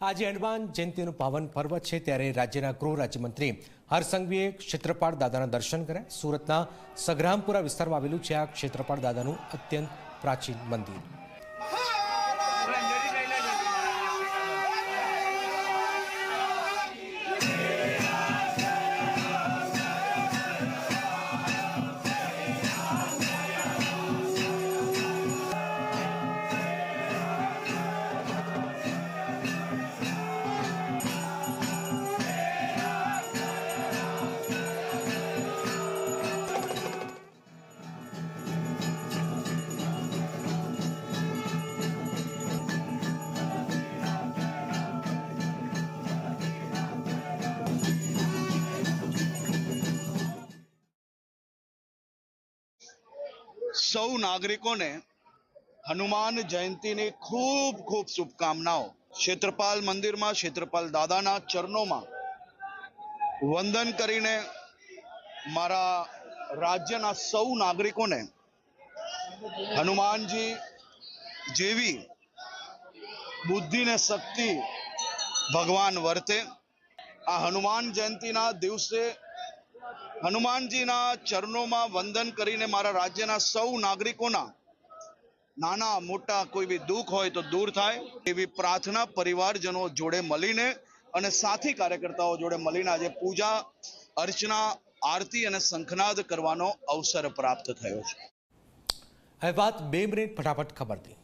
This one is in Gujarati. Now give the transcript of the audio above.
આજે હનુમાન જયંતિનું પાવન પર્વ છે ત્યારે રાજ્યના ગૃહ રાજ્યમંત્રી હરસંઘવીએ ક્ષેત્રપાળ દાદાના દર્શન કર્યા. સુરતના સગ્રામપુરા વિસ્તારમાં આવેલું છે આ ક્ષેત્રપાળ દાદાનું અત્યંત પ્રાચીન મંદિર. સૌ નાગરિકોને હનુમાન જયંતિની ખૂબ ખૂબ શુભકામનાઓ. ક્ષેત્રપાલ મંદિરમાં ક્ષેત્રપાલ દાદાના ચરણોમાં વંદન કરીને મારા રાજ્યના સૌ નાગરિકોને હનુમાનજી જેવી બુદ્ધિ ને શક્તિ ભગવાન વર્તે. આ હનુમાન જયંતીના દિવસે હનુમાનજીના ચરણોમાં વંદન કરીને મારા રાજ્યના સૌ નાગરિકોના નાના મોટા કોઈ બી દુઃખ હોય તો દૂર થાય. એવી પ્રાર્થના પરિવારજનો જોડે મળીને અને સાથી કાર્યકર્તાઓ જોડે મળીને આજે પૂજા, અર્ચના, આરતી અને શંખનાદ કરવાનો અવસર પ્રાપ્ત થયો છે. હવે વાત બે મિનિટ ફટાફટ ખબરથી